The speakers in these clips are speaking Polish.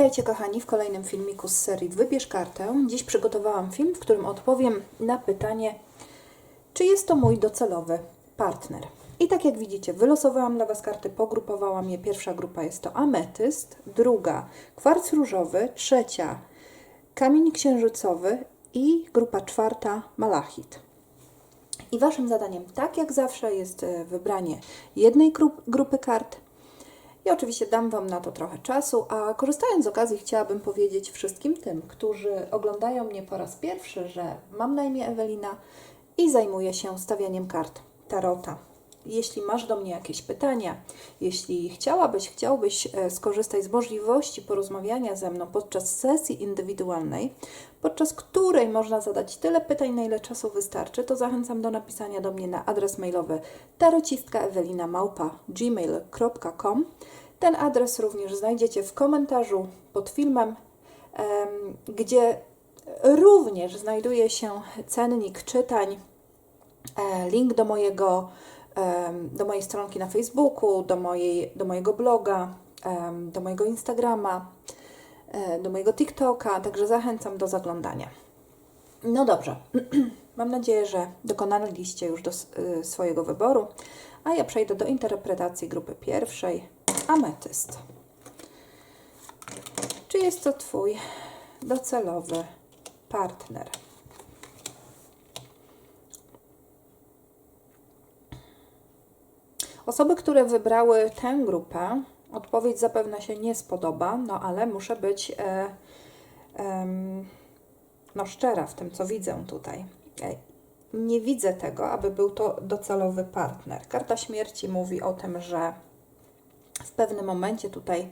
Witajcie kochani w kolejnym filmiku z serii Wybierz kartę. Dziś przygotowałam film, w którym odpowiem na pytanie, czy jest to mój docelowy partner. I tak jak widzicie, wylosowałam dla Was karty, pogrupowałam je. Pierwsza grupa jest to ametyst, druga kwarc różowy, trzecia kamień księżycowy i grupa czwarta malachit. I Waszym zadaniem, tak jak zawsze, jest e, wybranie jednej grup, grupy kart. I oczywiście dam Wam na to trochę czasu, a korzystając z okazji chciałabym powiedzieć wszystkim tym, którzy oglądają mnie po raz pierwszy, że mam na imię Ewelina i zajmuję się stawianiem kart Tarota. Jeśli masz do mnie jakieś pytania, jeśli chciałabyś, chciałbyś e, skorzystać z możliwości porozmawiania ze mną podczas sesji indywidualnej, podczas której można zadać tyle pytań, na ile czasu wystarczy, to zachęcam do napisania do mnie na adres mailowy tarociska.ewelina.gmail.com Ten adres również znajdziecie w komentarzu pod filmem, em, gdzie również znajduje się cennik czytań, e, link do mojego do mojej stronki na Facebooku, do, mojej, do mojego bloga, do mojego Instagrama, e, do mojego TikToka, także zachęcam do zaglądania. No dobrze, mam nadzieję, że dokonaliście już do, y, swojego wyboru, a ja przejdę do interpretacji grupy pierwszej, ametyst. Czy jest to Twój docelowy partner? Osoby, które wybrały tę grupę, odpowiedź zapewne się nie spodoba, no ale muszę być e, em, no, szczera w tym, co widzę tutaj. E, Nie widzę tego, aby był to docelowy partner. Karta śmierci mówi o tym, że w pewnym momencie tutaj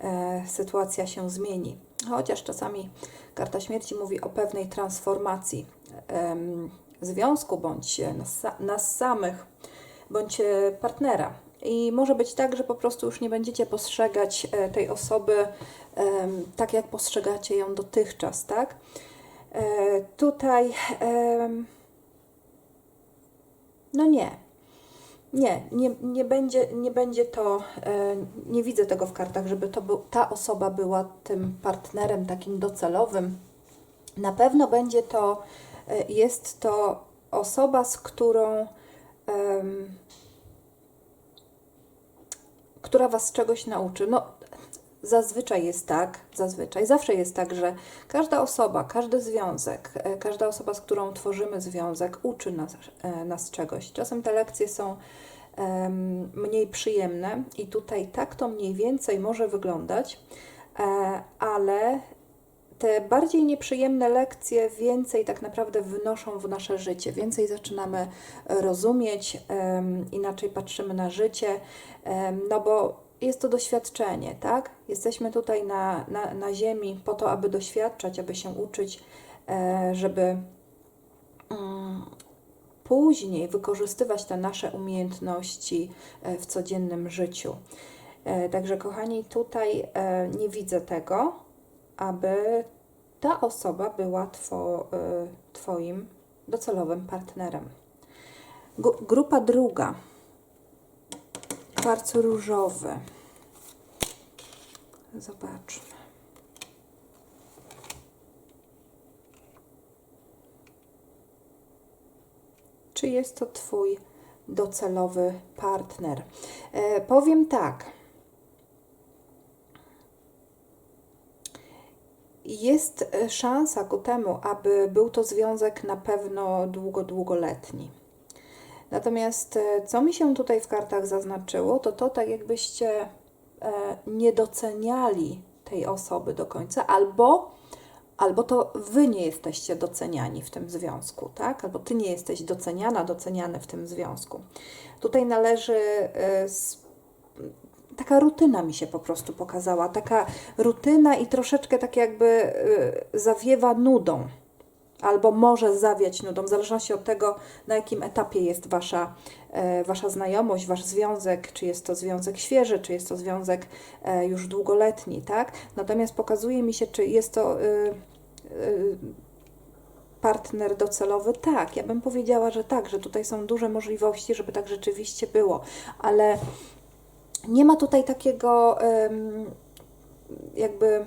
e, sytuacja się zmieni. Chociaż czasami karta śmierci mówi o pewnej transformacji em, związku bądź nas, nas samych, bądź e, partnera. I może być tak, że po prostu już nie będziecie postrzegać e, tej osoby tak, jak postrzegacie ją dotychczas, tak? E, tutaj, no nie, nie, nie, nie, będzie, nie będzie to, nie widzę tego w kartach, żeby to był, ta osoba była tym partnerem takim docelowym. Na pewno będzie to, jest to osoba, z którą, która Was czegoś nauczy. No, zazwyczaj jest tak, zazwyczaj, zawsze jest tak, że każda osoba, każdy związek, e, każda osoba, z którą tworzymy związek, uczy nas, e, nas czegoś. Czasem te lekcje są em, mniej przyjemne i tutaj tak to mniej więcej może wyglądać, e, ale te bardziej nieprzyjemne lekcje więcej tak naprawdę wnoszą w nasze życie, więcej zaczynamy rozumieć, inaczej patrzymy na życie, no bo jest to doświadczenie, tak? Jesteśmy tutaj na, na, na Ziemi po to, aby doświadczać, aby się uczyć, e, żeby mm, później wykorzystywać te nasze umiejętności e, w codziennym życiu. E, Także, kochani, tutaj nie widzę tego, aby ta osoba była two, e, Twoim docelowym partnerem. Grupa druga. Kwarc różowy. Zobaczmy. Czy jest to Twój docelowy partner? E, powiem tak. Jest e, szansa ku temu, aby był to związek na pewno długo, długoletni. Natomiast e, co mi się tutaj w kartach zaznaczyło, to to tak jakbyście e, nie doceniali tej osoby do końca, albo, albo to wy nie jesteście doceniani w tym związku, tak? Albo ty nie jesteś doceniana, doceniany w tym związku. Tutaj należy taka rutyna mi się po prostu pokazała, taka rutyna i troszeczkę tak jakby y, zawiewa nudą, albo może zawiać nudą, w zależności od tego, na jakim etapie jest wasza, e, wasza znajomość, wasz związek, czy jest to związek świeży, czy jest to związek e, już długoletni, tak? Natomiast pokazuje mi się, czy jest to y, y, partner docelowy? Tak, ja bym powiedziała, że tak, że tutaj są duże możliwości, żeby tak rzeczywiście było, ale nie ma tutaj takiego jakby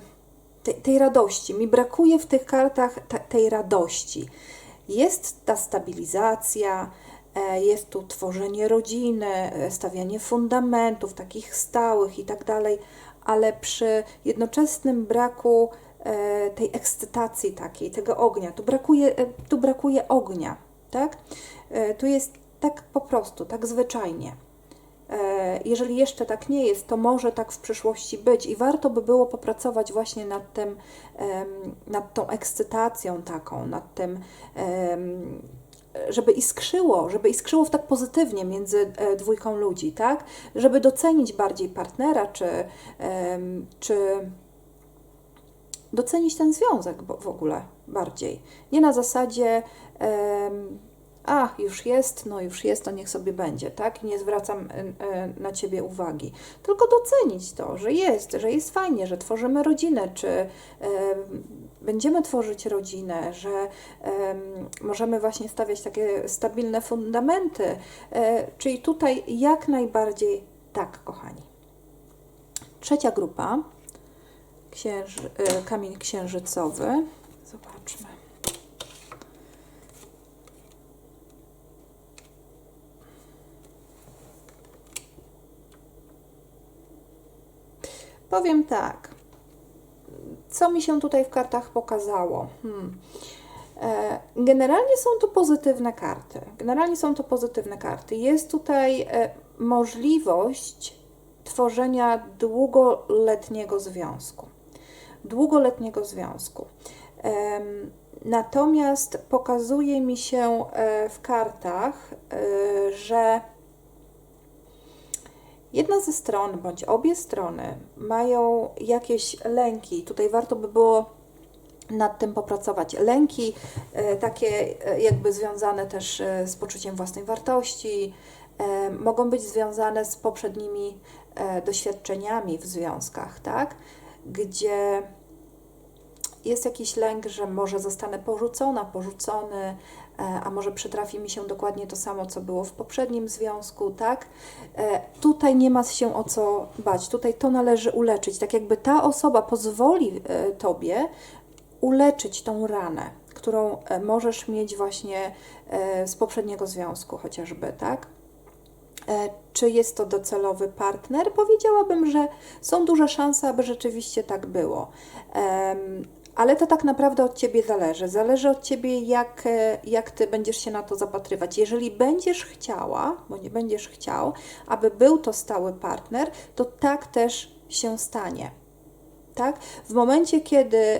tej, radości. Mi brakuje w tych kartach ta, tej radości. Jest ta stabilizacja, e, jest tu tworzenie rodziny, e, stawianie fundamentów takich stałych i tak dalej, ale przy jednoczesnym braku e, tej ekscytacji takiej, tego ognia, tu brakuje, tu brakuje ognia, tak? Tu jest tak po prostu, tak zwyczajnie. E, Jeżeli jeszcze tak nie jest, to może tak w przyszłości być i warto by było popracować właśnie nad tym, nad tą ekscytacją taką, nad tym, żeby iskrzyło, żeby iskrzyło w tak pozytywnie między e, dwójką ludzi, tak? Żeby docenić bardziej partnera, czy, czy docenić ten związek w ogóle bardziej. Nie na zasadzie a, już jest, no już jest, to niech sobie będzie, tak? Nie zwracam e, e, na Ciebie uwagi. Tylko docenić to, że jest, że jest fajnie, że tworzymy rodzinę, czy em, będziemy tworzyć rodzinę, że em, możemy właśnie stawiać takie stabilne fundamenty. Czyli tutaj jak najbardziej tak, kochani. Trzecia grupa, księży, kamień księżycowy. Zobaczmy. Powiem tak. Co mi się tutaj w kartach pokazało? Hmm. E, Generalnie są to pozytywne karty. Generalnie są to pozytywne karty. Jest tutaj e, możliwość tworzenia długoletniego związku. Długoletniego związku. Natomiast pokazuje mi się e, w kartach, że jedna ze stron bądź obie strony mają jakieś lęki. Tutaj warto by było nad tym popracować. Lęki e, takie e, jakby związane też e, z poczuciem własnej wartości, mogą być związane z poprzednimi doświadczeniami w związkach, tak? Gdzie jest jakiś lęk, że może zostanę porzucona, porzucony, e, a może przytrafi mi się dokładnie to samo, co było w poprzednim związku, tak? E, Tutaj nie ma się o co bać, tutaj to należy uleczyć, tak jakby ta osoba pozwoli e, Tobie uleczyć tą ranę, którą możesz mieć właśnie z poprzedniego związku chociażby, tak? Czy jest to docelowy partner? Powiedziałabym, że są duże szanse, aby rzeczywiście tak było. Ale to tak naprawdę od Ciebie zależy. Zależy od Ciebie, jak, e, jak Ty będziesz się na to zapatrywać. Jeżeli będziesz chciała, bo nie będziesz chciał, aby był to stały partner, to tak też się stanie. Tak? W momencie, kiedy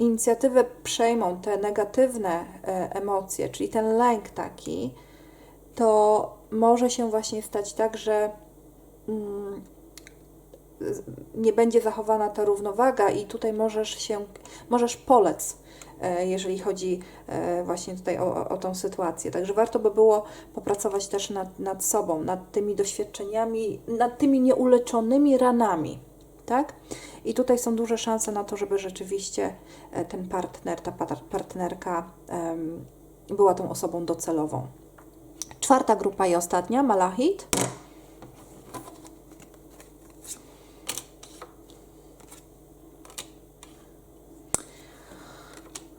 inicjatywę przejmą te negatywne e, emocje, czyli ten lęk taki, to może się właśnie stać tak, że mm, nie będzie zachowana ta równowaga i tutaj możesz się, możesz polec, e, jeżeli chodzi e, właśnie tutaj o, o tą sytuację. Także warto by było popracować też nad, nad sobą, nad tymi doświadczeniami, nad tymi nieuleczonymi ranami, tak? I tutaj są duże szanse na to, żeby rzeczywiście e, ten partner, ta par- partnerka była tą osobą docelową. Czwarta grupa i ostatnia, Malachit.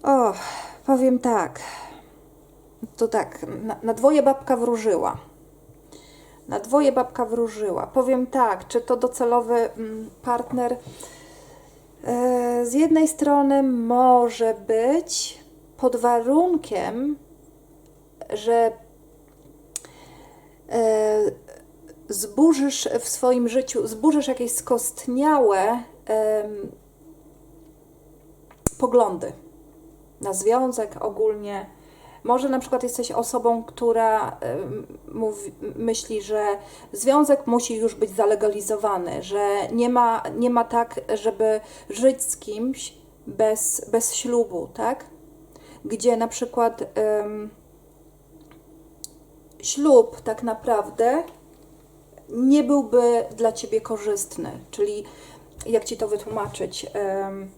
O, powiem tak. To tak, na, na dwoje babka wróżyła. Na dwoje babka wróżyła. Powiem tak, czy to docelowy mm, partner? E, Z jednej strony może być pod warunkiem, że e, zburzysz w swoim życiu, zburzysz jakieś skostniałe poglądy na związek ogólnie. Może na przykład jesteś osobą, która mówi, myśli, że związek musi już być zalegalizowany, że nie ma, nie ma tak, żeby żyć z kimś bez, bez ślubu, tak? Gdzie na przykład em, ślub tak naprawdę nie byłby dla ciebie korzystny. Czyli jak ci to wytłumaczyć? Em,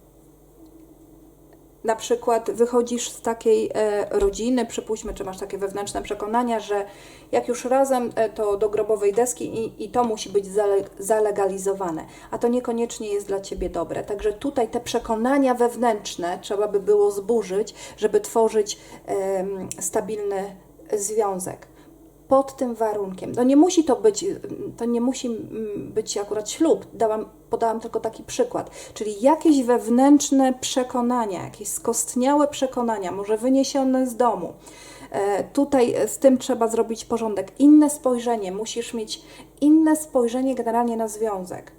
na przykład wychodzisz z takiej e, rodziny, przypuśćmy, czy masz takie wewnętrzne przekonania, że jak już razem, e, to do grobowej deski i, i to musi być zale, zalegalizowane, a to niekoniecznie jest dla Ciebie dobre. Także tutaj te przekonania wewnętrzne trzeba by było zburzyć, żeby tworzyć stabilny związek pod tym warunkiem. No nie musi to być, to nie musi mm, być akurat ślub. Dałam, podałam tylko taki przykład. Czyli jakieś wewnętrzne przekonania, jakieś skostniałe przekonania, może wyniesione z domu. E, Tutaj z tym trzeba zrobić porządek. Inne spojrzenie, musisz mieć inne spojrzenie generalnie na związek.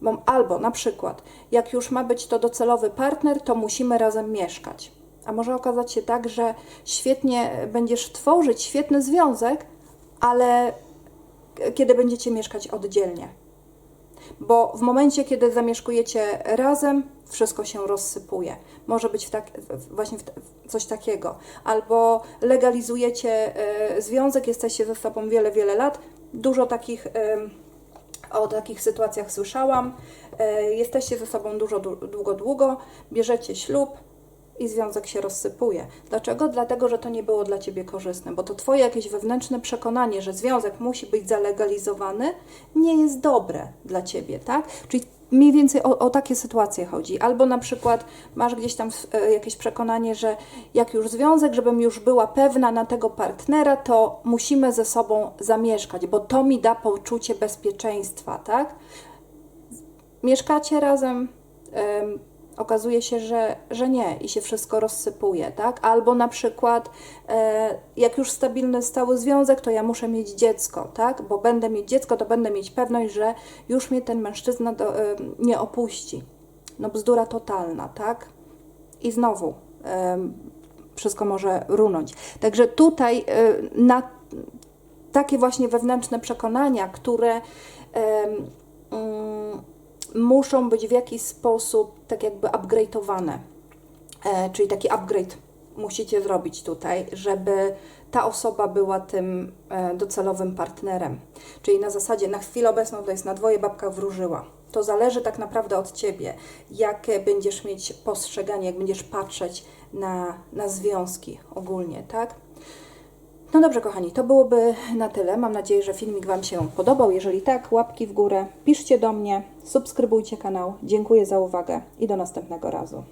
Bo albo na przykład, jak już ma być to docelowy partner, to musimy razem mieszkać. A może okazać się tak, że świetnie będziesz tworzyć świetny związek, ale kiedy będziecie mieszkać oddzielnie. Bo w momencie, kiedy zamieszkujecie razem, wszystko się rozsypuje. Może być w tak, właśnie w, coś takiego. Albo legalizujecie e, związek, jesteście ze sobą wiele, wiele lat. Dużo takich. o takich sytuacjach słyszałam. E, Jesteście ze sobą dużo, dłu- długo, długo, bierzecie ślub i związek się rozsypuje. Dlaczego? Dlatego, że to nie było dla Ciebie korzystne, bo to Twoje jakieś wewnętrzne przekonanie, że związek musi być zalegalizowany, nie jest dobre dla Ciebie, tak? Czyli mniej więcej o, o takie sytuacje chodzi. Albo na przykład masz gdzieś tam e, jakieś przekonanie, że jak już związek, żebym już była pewna na tego partnera, to musimy ze sobą zamieszkać, bo to mi da poczucie bezpieczeństwa, tak? mieszkacie razem, em, okazuje się, że, że nie i się wszystko rozsypuje, tak? Albo na przykład, e, jak już stabilny, stały związek, to ja muszę mieć dziecko, tak? Bo będę mieć dziecko, to będę mieć pewność, że już mnie ten mężczyzna do, em, nie opuści. No bzdura totalna, tak? I znowu em, wszystko może runąć. Także tutaj e, na takie właśnie wewnętrzne przekonania, które em, mm, muszą być w jakiś sposób tak jakby upgrade'owane. E, czyli taki upgrade musicie zrobić tutaj, żeby ta osoba była tym e, docelowym partnerem. Czyli na zasadzie na chwilę obecną to jest na dwoje babka wróżyła. To zależy tak naprawdę od Ciebie, jakie będziesz mieć postrzeganie, jak będziesz patrzeć na, na związki ogólnie, tak? No dobrze, kochani, to byłoby na tyle. Mam nadzieję, że filmik Wam się podobał. Jeżeli tak, łapki w górę, piszcie do mnie, subskrybujcie kanał. Dziękuję za uwagę i do następnego razu.